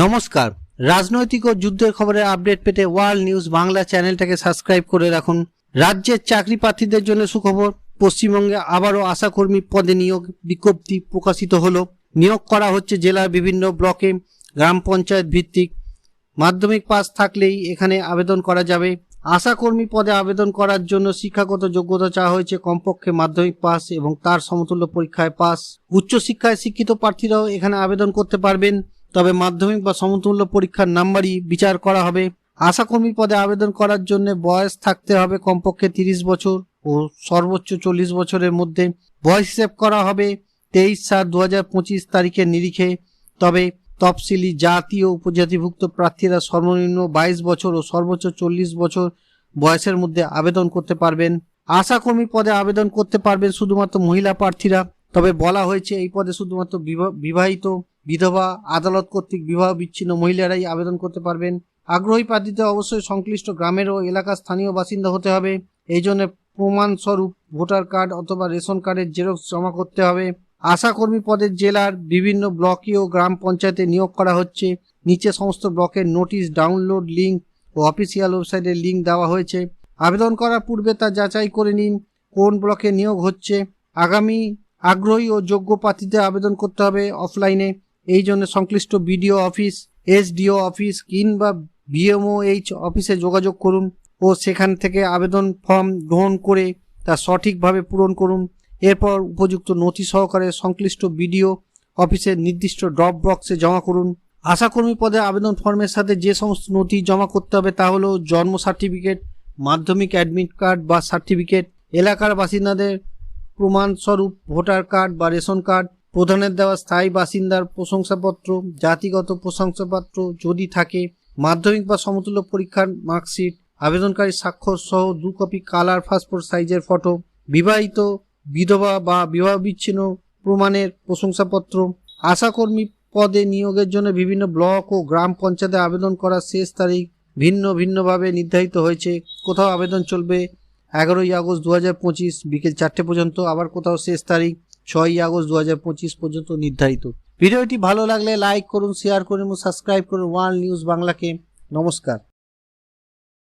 নমস্কার। রাজনৈতিক ও যুদ্ধের খবরের আপডেট পেতে ওয়ার্ল্ড নিউজ বাংলা চ্যানেলটাকে সাবস্ক্রাইব করে রাখুন। রাজ্যের চাকরি প্রার্থীদের জন্য সুখবর, পশ্চিমবঙ্গে আবারও আশাকর্মী পদে নিয়োগ বিজ্ঞপ্তি প্রকাশিত হল। নিয়োগ করা হচ্ছে জেলার বিভিন্ন ব্লকে, গ্রাম পঞ্চায়েত ভিত্তিক। মাধ্যমিক পাস থাকলেই এখানে আবেদন করা যাবে। আশাকর্মী পদে আবেদন করার জন্য শিক্ষাগত যোগ্যতা চাওয়া হয়েছে কমপক্ষে মাধ্যমিক পাস এবং তার সমতুল্য পরীক্ষায় পাস উচ্চশিক্ষায় শিক্ষিত প্রার্থীরাও এখানে আবেদন করতে পারবেন। তবে মাধ্যমিক বা সমতুল্য পরীক্ষার নাম্বারই বিচার করা হবে। আশাকর্মী পদে আবেদন করার জন্য বয়স থাকতে হবে কমপক্ষে তিরিশ বছর ও সর্বোচ্চ চল্লিশ বছরের মধ্যে। বয়স হিসেব করা হবে তেইশ সাত দু হাজার পঁচিশ তারিখের নিরিখে। তবে তফসিলি জাতি ও উপজাতিভুক্ত প্রার্থীরা সর্বনিম্ন বাইশ বছর ও সর্বোচ্চ চল্লিশ বছর বয়সের মধ্যে আবেদন করতে পারবেন। আশাকর্মী পদে আবেদন করতে পারবেন শুধুমাত্র মহিলা প্রার্থীরা। তবে বলা হয়েছে এই পদে শুধুমাত্র বিবা- বিবাহিত বিধবা আদালত কর্তৃক বিবাহ বিচ্ছিন্ন মহিলারাই আবেদন করতে পারবেন। আগ্রহী প্রার্থীতে অবশ্যই সংশ্লিষ্ট গ্রামের ও এলাকার স্থানীয় বাসিন্দা হতে হবে। এই জন্য প্রমাণস্বরূপ ভোটার কার্ড অথবা রেশন কার্ডের জেরক্স জমা করতে হবে। আশাকর্মী পদের জেলার বিভিন্ন ব্লকে ও গ্রাম পঞ্চায়েতে নিয়োগ করা হচ্ছে। নিচে সমস্ত ব্লকের নোটিশ, ডাউনলোড লিঙ্ক ও অফিসিয়াল ওয়েবসাইটের লিঙ্ক দেওয়া হয়েছে। আবেদন করার পূর্বে তা যাচাই করে নিন, কোন ব্লকে নিয়োগ হচ্ছে। আগামী আগ্রহী ও যোগ্য প্রার্থীদের আবেদন করতে হবে অফলাইনে। এই জন্য সংশ্লিষ্ট বিডিও অফিস, এসডিও অফিস কিংবা বিএমও এইচ অফিসে যোগাযোগ করুন ও সেখান থেকে আবেদন ফর্ম গ্রহণ করে তা সঠিকভাবে পূরণ করুন। এরপর উপযুক্ত নথি সহকারে সংশ্লিষ্ট বিডিও অফিসের নির্দিষ্ট ড্রপ বক্সে জমা করুন। আশাকর্মী পদে আবেদন ফর্মের সাথে যে সমস্ত নথি জমা করতে হবে তা হলো জন্ম সার্টিফিকেট, মাধ্যমিক অ্যাডমিট কার্ড বা সার্টিফিকেট, এলাকার বাসিন্দাদের প্রমাণস্বরূপ ভোটার কার্ড বা রেশন কার্ড প্রধানের দেওয়া স্থায়ী বাসিন্দার প্রশংসাপত্র, জাতিগত প্রশংসাপত্র যদি থাকে, মাধ্যমিক বা সমতুল্য পরীক্ষার মার্কশিট আবেদনকারী স্বাক্ষর সহ দু কপি কালার পাসপোর্ট সাইজের ফটো, বিবাহিত, বিধবা বা বিবাহ বিচ্ছিন্ন প্রমাণের প্রশংসাপত্র, আশাকর্মী পদে নিয়োগের জন্য বিভিন্ন ব্লক ও গ্রাম পঞ্চায়েতে আবেদন করার শেষ তারিখ ভিন্ন ভিন্নভাবে নির্ধারিত হয়েছে। কোথাও আবেদন চলবে এগারোই আগস্ট দু হাজার পঁচিশ বিকেল চারটে পর্যন্ত, আবার কোথাও শেষ তারিখ ছয়ই আগস্ট দু হাজার পঁচিশ পর্যন্ত নির্ধারিত। ভিডিওটি ভালো লাগলে লাইক করুন শেয়ার করুন এবং সাবস্ক্রাইব করুন ওয়ার্ল্ড নিউজ বাংলাকে নমস্কার।